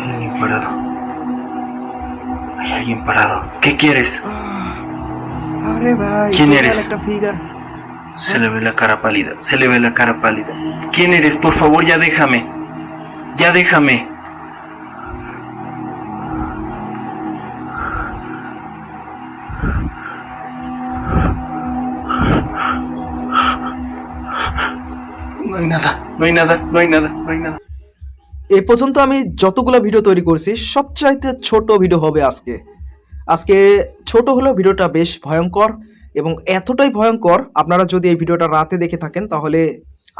Hay alguien parado. Hay alguien parado. ¿Qué quieres? ¿Quién eres? Se le ve la cara pálida. Se le ve la cara pálida. ¿Quién eres? Por favor, ya déjame. Ya déjame. No hay nada, no hay nada, no hay nada, no hay nada. এ পর্যন্ত আমি যতগুলো video তৈরি করছি, সবচাইতে ছোট video হবে আজকে। আজকে ছোট হলেও ভিডিওটা বেশ ভয়ঙ্কর এবং এতটাই ভয়ঙ্কর, আপনারা যদি এই ভিডিওটা রাতে দেখে থাকেন, তাহলে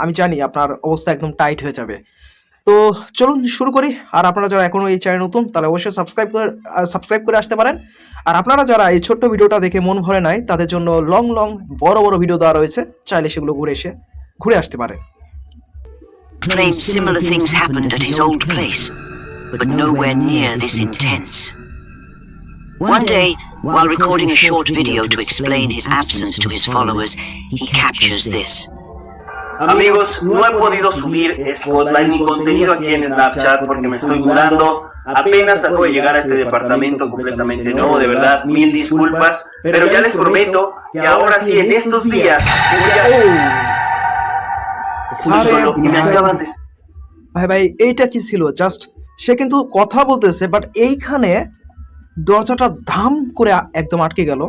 আমি জানি আপনার অবস্থা একদম টাইট হয়ে যাবে। তো চলুন শুরু করি। আর আপনারা যারা এখনও এই চ্যানেল নতুন, তাহলে অবশ্যই সাবস্ক্রাইব করে সাবস্ক্রাইব করে আসতে পারেন। আর আপনারা যারা এই ছোট্ট ভিডিওটা দেখে মন ভরে নাই, তাদের জন্য লং লং বড় বড় ভিডিও দেওয়া রয়েছে। চাইলে সেগুলো ঘুরে এসে, ঘুরে আসতে পারেন। Claims similar things happened at his old place, but nowhere near this intense. One day, while recording a short video to explain his absence to his followers, he captures this. Amigos, no he podido subir Spotlight ni contenido aquí en Snapchat porque me estoy mudando. Apenas acabo de llegar a este departamento completamente nuevo, de verdad, mil disculpas. Pero ya les prometo que ahora sí, en estos días, voy a... ভাই ভাই এইটা কি ছিল? Just সে কিন্তু কথা বলতেছে but এইখানে দরজাটা ধাম করে একদম আটকে গেল।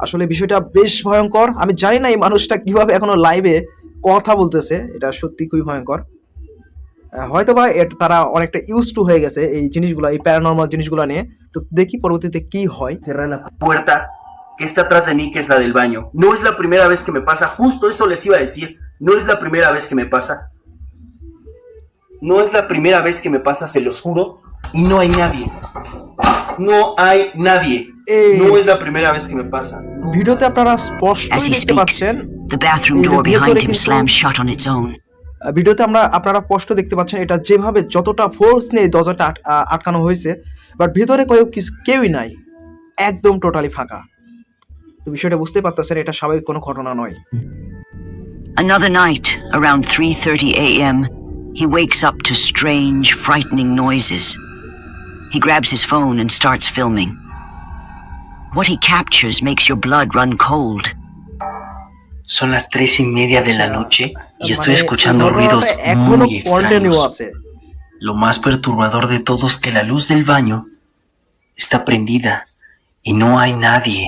আসলে বিষয়টা বেশ ভয়ঙ্কর। আমি জানি না এই মানুষটা কীভাবে এখনও লাইভে কথা বলতেছে। এটা সত্যি খুবই ভয়ঙ্কর। হয়তো বা এটা তারা অনেকটা ইউজ টু হয়ে গেছে এই জিনিসগুলো এই প্যারানর্মাল জিনিসগুলো নিয়ে। তো দেখি পরবর্তীতে কি হয়। Que está atrás de mí, que es la del baño. No es la primera vez que me pasa, justo eso les iba a decir. No es la primera vez que me pasa. No es la primera vez que me pasa, se los juro. Y no hay nadie. No hay nadie. Eh. No es la primera vez que me pasa. ভিডিওতে আপনারা স্পষ্টই দেখতে পাচ্ছেন the bathroom door behind him slams shut on its own. ভিডিওতে আমরা আপনারা স্পষ্ট দেখতে পাচ্ছেন এটা যেভাবে যতটা ফোর্স নিয়ে দরজাটা আটকানো হয়েছে বাট ভিতরে কেউ কেউই নাই একদম টোটালি ফাঁকা তো বিষয়টা বুঝতে পারতেছেন এটা স্বাভাবিক কোনো ঘটনা নয় Another night, around 3:30 a.m., he wakes up to strange, frightening noises. He grabs his phone and starts filming. What he captures makes your blood run cold. Son las tres y media de la noche y estoy মানে escuchando এই ruidos ঘটনাটা এখনো muy continue extraños. আছে Lo más perturbador de todo es que la luz del baño está prendida y no hay nadie.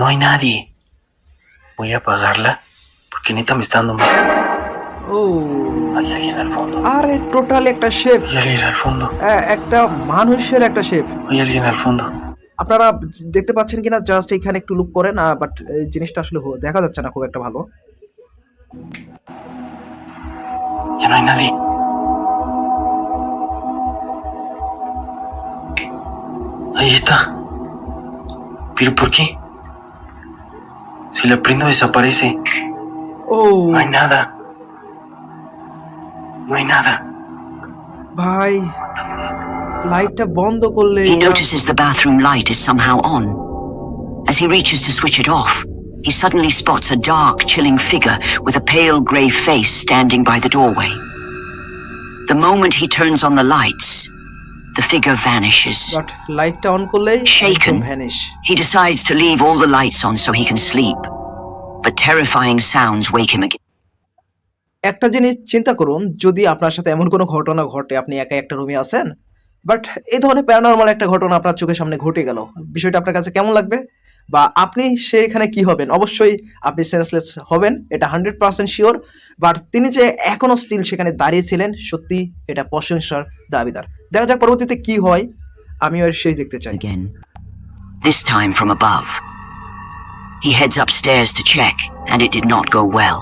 No hay nadie. Voy a apagarla porque neta me está dando mal. ও Hay alguien al fondo. আরে totally একটা shape Hay alguien al fondo. একটা মানুষের একটা shape Hay alguien al fondo. আপনারা দেখতে পাচ্ছেন কিনা জাস্ট এখানে একটু লুক করেন বাট জিনিসটা আসলে হো- দেখা যাচ্ছে না খুব একটা ভালো Ya no hay nadie. Ahí está. ¿Pero por qué? Si la prendo desaparece. ও No hay nada. No hay nada. ভাই লাইটটা বন্ধ করলে He notices the bathroom light is somehow on. As he reaches to switch it off, he suddenly spots a dark, chilling figure with a pale grey face standing by the doorway. The moment he turns on the lights, the figure vanishes. But লাইটটা on করলেই Shaken. Vanish He decides to leave all the lights on so he can sleep. But terrifying sounds wake him again. একটা জিনিস চিন্তা করুন যদি আপনার সাথে এমন কোনো ঘটনা ঘটে আপনি একা একটা রুমে আছেন বাট এই ধরনের প্যারানর্মাল একটা ঘটনা আপনার চোখের সামনে ঘটে গেল বিষয়টা আপনার কাছে কেমন লাগবে বা আপনি সেখানে কি হবেন অবশ্যই আপনি সেন্সলেস হবেন এটা হান্ড্রেড পার্সেন্ট শিওর বাট তিনি যে এখনও স্টিল সেখানে দাঁড়িয়েছিলেন সত্যি এটা প্রশংসার দাবিদার দেখা যাক পরবর্তীতে কি হয় আমিও এর সেই দেখতে চাই again. This time from above. He heads upstairs to check, and it did not go well.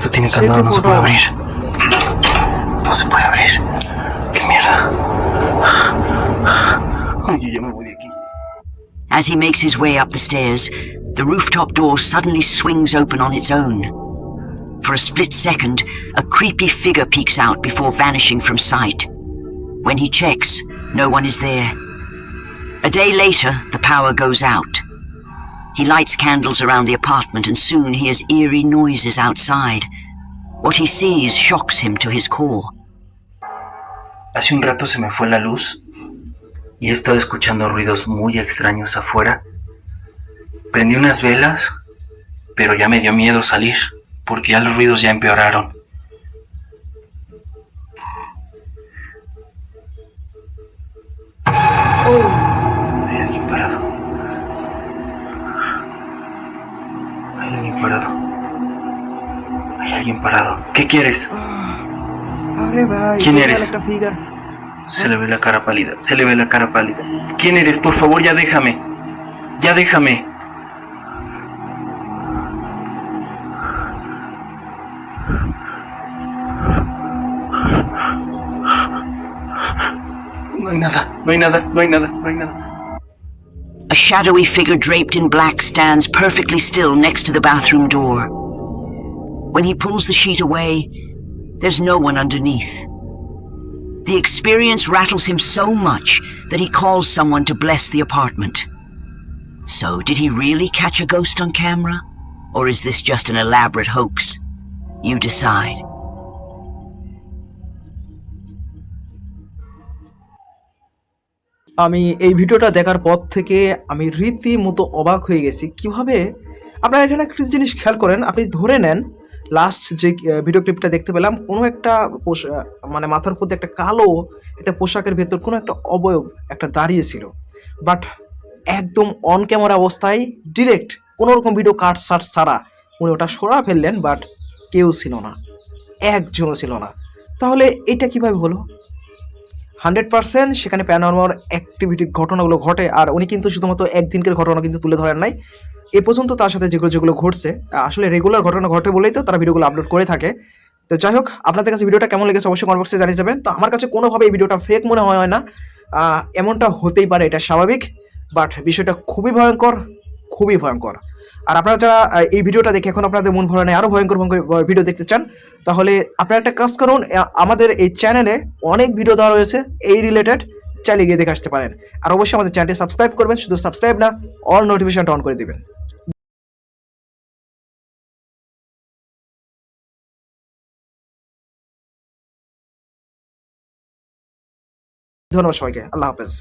Esto tiene candado, no se puede abrir. No se puede abrir. ¡Qué mierda! Oye, ya me voy de aquí. As he makes his way up the stairs, the rooftop door suddenly swings open on its own. For a split second, a creepy figure peeks out before vanishing from sight. When he checks, no one is there. A day later, the power goes out. He lights candles around the apartment and soon hears eerie noises outside. What he sees shocks him to his core. Hace un rato se me fue la luz y he estado escuchando ruidos muy extraños afuera. Prendí unas velas, pero ya me dio miedo salir, porque ya los ruidos ya empeoraron. Hay alguien parado. parado. Hay alguien parado. ¿Qué quieres? ¿Quién eres? Se le ve la cara pálida. Se le ve la cara pálida. ¿Quién eres? Por favor, ya déjame. Ya déjame. No hay nada, no hay nada, no hay nada, no hay nada. A shadowy figure draped in black stands perfectly still next to the bathroom door. When he pulls the sheet away, there's no one underneath. The experience rattles him so much that he calls someone to bless the apartment. So, did he really catch a ghost on camera? Or is this just an elaborate hoax? You decide. আমি এই ভিডিওটা দেখার পর থেকে আমি রীতিমতো অবাক হয়ে গেছি। কীভাবে? আপনারা এখানে একটা জিনিস খেয়াল করেন, আপনি ধরে নেন লাস্ট যে ভিডিও ক্লিপটা দেখতে পেলাম, কোনো একটা মানে মাথার মধ্যে একটা কালো একটা পোশাকের ভেতর কোনো একটা অবয়ব একটা দাঁড়িয়ে ছিল। বাট একদম অন ক্যামেরা অবস্থায় ডিরেক্ট কোনো রকম ভিডিও কাট সাট ছাড়া উনি ওটা সরা ফেললেন বাট কেউ ছিল না। একজনও ছিল না। তাহলে এটা কীভাবে হলো? হান্ড্রেড পার্সেন্ট সেখানে প্যানর্মাল অ্যাক্টিভিটির ঘটনাগুলো ঘটে, আর উনি কিন্তু শুধুমাত্র একদিনকের ঘটনা কিন্তু তুলে ধরেন নাই। এ পর্যন্ত তার সাথে যেগুলো যেগুলো ঘটছে, আসলে রেগুলার ঘটনা ঘটে বলেই তো তারা ভিডিওগুলো আপলোড করে থাকে। তো যাই হোক, আপনাদের কাছে ভিডিওটা কেমন লেগেছে অবশ্যই কমেন্ট বক্সে জানিয়ে যাবেন। তো আমার কাছে কোনোভাবে এই ভিডিওটা ফেক মনে হয় না। এমনটা হতেই পারে, এটা স্বাভাবিক। বাট বিষয়টা খুবই ভয়ঙ্কর। খুবই ভয়ঙ্কর। আর আপনারা যারা এই ভিডিওটা দেখে এখন আপনাদের মন ভরণে আরও ভয়ঙ্কর ভয়ঙ্কর ভিডিও দেখতে চান, তাহলে আপনারা একটা কাজ করুন আমাদের এই চ্যানেলে অনেক ভিডিও দেওয়া রয়েছে, এই রিলেটেড চালিয়ে গিয়ে দেখে আসতে পারেন। আর অবশ্যই আমাদের চ্যানেলটি সাবস্ক্রাইব করবেন, শুধু সাবস্ক্রাইব না অল নোটিফিকেশনটা অন করে দিবেন। ধন্যবাদ সবাইকে, আল্লাহ হাফেজ।